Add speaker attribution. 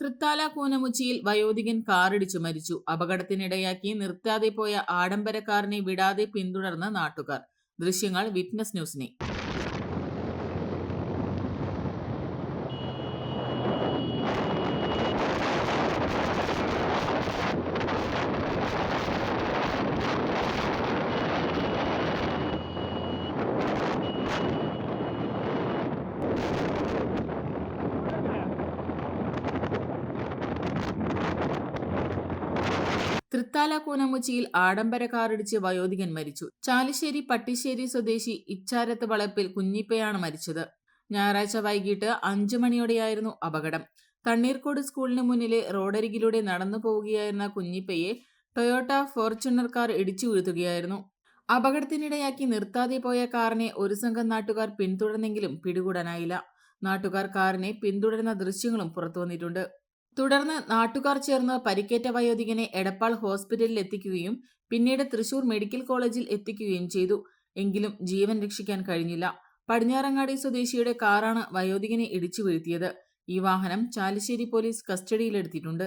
Speaker 1: തൃത്താല കൂനമുച്ചിയിൽ വയോധികൻ കാറിടിച്ചു മരിച്ചു. അപകടത്തിനിടയാക്കി നിർത്താതെ പോയ ആഡംബര കാറിനെ വിടാതെ പിന്തുടർന്ന നാട്ടുകാർ. ദൃശ്യങ്ങൾ വിറ്റ്നസ് ന്യൂസിനെ. തൃത്താല കൂനമുച്ചിയിൽ ആഡംബര കാറിടിച്ച് വയോധികൻ മരിച്ചു. ചാലിശ്ശേരി പട്ടിശ്ശേരി സ്വദേശി ഇച്ചാരത്ത് വളപ്പിൽ കുഞ്ഞിപ്പയാണ് മരിച്ചത്. ഞായറാഴ്ച വൈകിട്ട് അഞ്ചു മണിയോടെയായിരുന്നു അപകടം. തണ്ണീർക്കോട് സ്കൂളിന് മുന്നിലെ റോഡരികിലൂടെ നടന്നു പോവുകയായിരുന്ന കുഞ്ഞിപ്പയെ ടൊയോട്ട ഫോർച്യൂണർ കാർ ഇടിച്ചു വീഴ്ത്തുകയായിരുന്നു. അപകടത്തിനിടയാക്കി നിർത്താതെ പോയ കാറിനെ ഒരു സംഘം നാട്ടുകാർ പിന്തുടർന്നെങ്കിലും പിടികൂടാനായില്ല. നാട്ടുകാർ കാറിനെ പിന്തുടരുന്ന ദൃശ്യങ്ങളും പുറത്തുവന്നിട്ടുണ്ട്. തുടർന്ന് നാട്ടുകാർ ചേർന്ന് പരിക്കേറ്റ വയോധികനെ എടപ്പാൾ ഹോസ്പിറ്റലിൽ എത്തിക്കുകയും പിന്നീട് തൃശൂർ മെഡിക്കൽ കോളേജിൽ എത്തിക്കുകയും ചെയ്തു. എങ്കിലും ജീവൻ രക്ഷിക്കാൻ കഴിഞ്ഞില്ല. പടിഞ്ഞാറങ്ങാടി സ്വദേശിയുടെ കാറാണ് വയോധികനെ ഇടിച്ചു വീഴ്ത്തിയത്. ഈ വാഹനം ചാലിശ്ശേരി പോലീസ് കസ്റ്റഡിയിലെടുത്തിട്ടുണ്ട്.